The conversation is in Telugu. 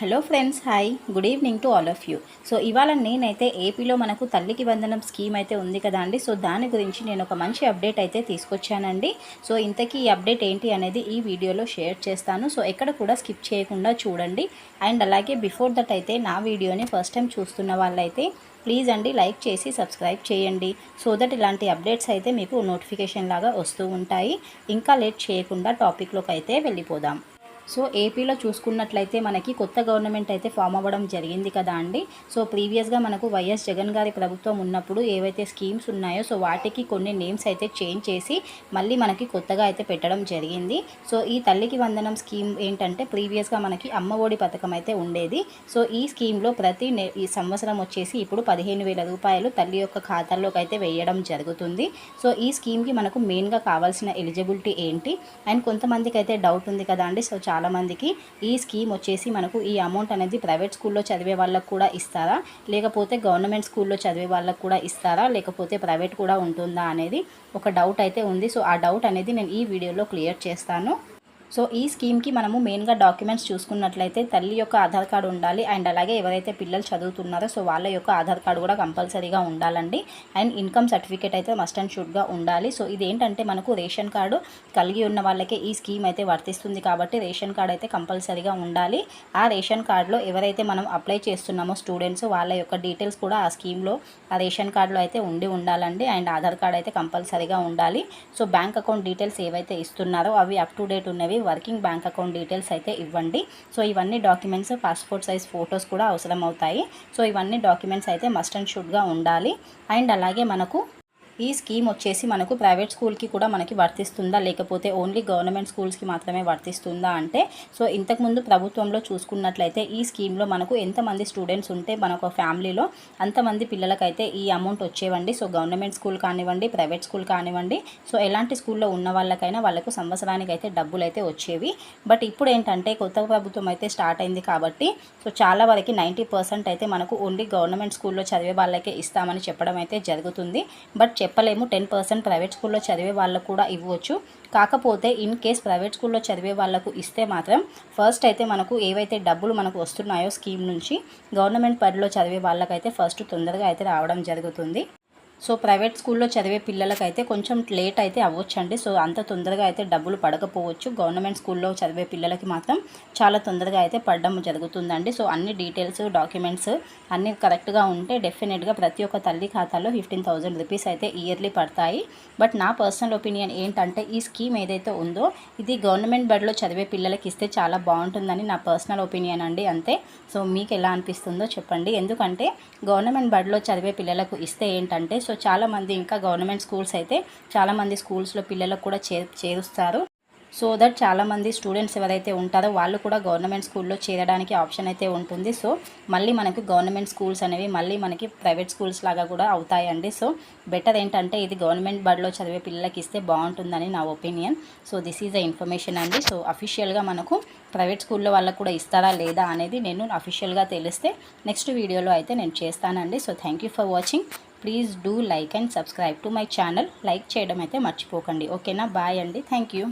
Hello friends hi good evening to all of you so ఇవాళ నేనైతే ఏపీలో మనకు తల్లికి వందనం స్కీమ్ అయితే ఉంది కదా అండి. సో దాని గురించి నేను ఒక మంచి అప్డేట్ అయితే తీసుకొచ్చానండి. సో ఇంతకీ ఈ అప్డేట్ ఏంటి అనేది ఈ వీడియోలో షేర్ చేస్తాను. సో ఎక్కడ కూడా స్కిప్ చేయకుండా చూడండి. అండ్ అలాగే బిఫోర్ దట్ అయితే నా వీడియోని ఫస్ట్ టైం చూస్తున్న వాళ్ళైతే ప్లీజ్ అండి లైక్ చేసి సబ్స్క్రైబ్ చేయండి. సో దట్ ఇలాంటి అప్డేట్స్ అయితే మీకు నోటిఫికేషన్ లాగా వస్తూ ఉంటాయి. ఇంకా లేట్ చేయకుండా టాపిక్లోకి అయితే వెళ్ళిపోదాం. సో ఏపీలో చూసుకున్నట్లయితే మనకి కొత్త గవర్నమెంట్ అయితే ఫామ్ అవ్వడం జరిగింది కదా అండి. సో ప్రీవియస్గా మనకు వైఎస్ జగన్ గారి ప్రభుత్వం ఉన్నప్పుడు ఏవైతే స్కీమ్స్ ఉన్నాయో సో వాటికి కొన్ని నేమ్స్ అయితే చేంజ్ చేసి మళ్ళీ మనకి కొత్తగా అయితే పెట్టడం జరిగింది. సో ఈ తల్లికి వందనం స్కీమ్ ఏంటంటే ప్రీవియస్గా మనకి అమ్మ ఒడి పథకం అయితే ఉండేది. సో ఈ స్కీమ్లో ప్రతి ఈ సంవత్సరం వచ్చేసి ఇప్పుడు పదిహేను వేల రూపాయలు తల్లి యొక్క ఖాతాల్లోకి అయితే వేయడం జరుగుతుంది. సో ఈ స్కీమ్కి మనకు మెయిన్గా కావాల్సిన ఎలిజిబిలిటీ ఏంటి? అండ్ కొంతమందికి అయితే డౌట్ ఉంది కదా అండి. సో చాలా చాలామందికి ఈ స్కీమ్ వచ్చేసి మనకు ఈ అమౌంట్ అనేది ప్రైవేట్ స్కూల్లో చదివే వాళ్ళకు కూడా ఇస్తారా? లేకపోతే గవర్నమెంట్ స్కూల్లో చదివే వాళ్ళకు కూడా ఇస్తారా? లేకపోతే ప్రైవేట్ కూడా ఉంటుందా అనేది ఒక డౌట్ అయితే ఉంది. సో ఆ డౌట్ అనేది నేను ఈ వీడియోలో క్లియర్ చేస్తాను. సో ఈ స్కీమ్కి మనము మెయిన్గా డాక్యుమెంట్స్ చూసుకున్నట్లయితే తల్లి యొక్క ఆధార్ కార్డు ఉండాలి. అండ్ అలాగే ఎవరైతే పిల్లలు చదువుతున్నారో సో వాళ్ళ యొక్క ఆధార్ కార్డు కూడా కంపల్సరీగా ఉండాలండి. అండ్ ఇన్కమ్ సర్టిఫికేట్ అయితే మస్ట్ అండ్ షుడ్గా ఉండాలి. సో ఇది ఏంటంటే మనకు రేషన్ కార్డు కలిగి ఉన్న వాళ్ళకే ఈ స్కీమ్ అయితే వర్తిస్తుంది కాబట్టి రేషన్ కార్డు అయితే కంపల్సరీగా ఉండాలి. ఆ రేషన్ కార్డులో ఎవరైతే మనం అప్లై చేస్తున్నామో స్టూడెంట్స్ వాళ్ళ యొక్క డీటెయిల్స్ కూడా ఆ స్కీమ్లో ఆ రేషన్ కార్డులో అయితే ఉండి ఉండాలండి. అండ్ ఆధార్ కార్డు అయితే కంపల్సరీగా ఉండాలి. సో బ్యాంక్ అకౌంట్ డీటెయిల్స్ ఏవైతే ఇస్తున్నారో అవి అప్ టు డేట్ ఉన్నవి వర్కింగ్ బ్యాంక్ అకౌంట్ డీటెయిల్స్ అయితే ఇవ్వండి. సో ఇవన్నీ డాక్యుమెంట్స్ పాస్పోర్ట్ సైజ్ ఫొటోస్ కూడా అవసరం అవుతాయి సో ఇవన్నీ డాక్యుమెంట్స్ అయితే మస్ట్ అండ్ షుడ్గా ఉండాలి. అండ్ అలాగే మనకు ఈ స్కీమ్ వచ్చేసి మనకు ప్రైవేట్ స్కూల్కి కూడా మనకి వర్తిస్తుందా? లేకపోతే ఓన్లీ గవర్నమెంట్ స్కూల్స్కి మాత్రమే వర్తిస్తుందా అంటే? సో ఇంతకుముందు ప్రభుత్వంలో చూసుకున్నట్లయితే ఈ స్కీమ్లో మనకు ఎంతమంది స్టూడెంట్స్ ఉంటే మనకు ఫ్యామిలీలో అంతమంది పిల్లలకైతే ఈ అమౌంట్ వచ్చేవండి. సో గవర్నమెంట్ స్కూల్ కానివ్వండి ప్రైవేట్ స్కూల్ కానివ్వండి. సో ఎలాంటి స్కూల్లో ఉన్న వాళ్ళకైనా వాళ్ళకు సంవత్సరానికి అయితే డబ్బులు అయితే వచ్చేవి. బట్ ఇప్పుడు ఏంటంటే కొత్త ప్రభుత్వం అయితే స్టార్ట్ అయింది కాబట్టి సో చాలా వరకు నైంటీ పర్సెంట్ అయితే మనకు ఓన్లీ గవర్నమెంట్ స్కూల్లో చదివే వాళ్ళకే ఇస్తామని చెప్పడం అయితే జరుగుతుంది. బట్ చెప్పలేము. టెన్ పర్సెంట్ ప్రైవేట్ స్కూల్లో చదివే వాళ్ళకు కూడా ఇవ్వచ్చు. కాకపోతే ఇన్ కేస్ ప్రైవేట్ స్కూల్లో చదివే వాళ్ళకు ఇస్తే మాత్రం ఫస్ట్ అయితే మనకు ఏవైతే డబ్బులు మనకు వస్తున్నాయో స్కీమ్ నుంచి గవర్నమెంట్ పరిలో చదివే వాళ్ళకైతే ఫస్ట్ తొందరగా అయితే రావడం జరుగుతుంది. సో ప్రైవేట్ స్కూల్లో చదివే పిల్లలకైతే కొంచెం లేట్ అయితే అవ్వచ్చండి. సో అంత తొందరగా అయితే డబ్బులు పడకపోవచ్చు. గవర్నమెంట్ స్కూల్లో చదివే పిల్లలకి మాత్రం చాలా తొందరగా అయితే పడడం జరుగుతుందండి. సో అన్ని డీటెయిల్స్ డాక్యుమెంట్స్ అన్నీ కరెక్ట్గా ఉంటే డెఫినెట్గా ప్రతి ఒక్క తల్లి ఖాతాలో ఫిఫ్టీన్ థౌజండ్ రూపీస్ అయితే ఇయర్లీ పడతాయి. బట్ నా పర్సనల్ ఒపీనియన్ ఏంటంటే ఈ స్కీమ్ ఏదైతే ఉందో ఇది గవర్నమెంట్ బడిలో చదివే పిల్లలకి ఇస్తే చాలా బాగుంటుందని నా పర్సనల్ ఒపీనియన్ అండి అంతే. సో మీకు ఎలా అనిపిస్తుందో చెప్పండి. ఎందుకంటే గవర్నమెంట్ బడిలో చదివే పిల్లలకు ఇస్తే ఏంటంటే సో చాలామంది ఇంకా గవర్నమెంట్ స్కూల్స్ అయితే చాలామంది స్కూల్స్లో పిల్లలకు కూడా చే చేరుస్తారు. సో దట్ చాలామంది స్టూడెంట్స్ ఎవరైతే ఉంటారో వాళ్ళు కూడా గవర్నమెంట్ స్కూల్లో చేరడానికి ఆప్షన్ అయితే ఉంటుంది. సో మళ్ళీ మనకు గవర్నమెంట్ స్కూల్స్ అనేవి మళ్ళీ మనకి ప్రైవేట్ స్కూల్స్ లాగా కూడా అవుతాయండి. సో బెటర్ ఏంటంటే ఇది గవర్నమెంట్ బడిలో చదివే పిల్లలకి ఇస్తే బాగుంటుందని నా opinion. So this is a information అండి. సో అఫీషియల్గా మనకు ప్రైవేట్ స్కూల్లో వాళ్ళకు కూడా ఇస్తారా లేదా అనేది నేను అఫీషియల్గా తెలిస్తే నెక్స్ట్ వీడియోలో అయితే నేను చేస్తానండి. So thank you for watching. Please do like and subscribe to my channel. Like చేయడం అయితే మర్చిపోకండి. ఓకేనా? బాయ్ అండి. Thank you.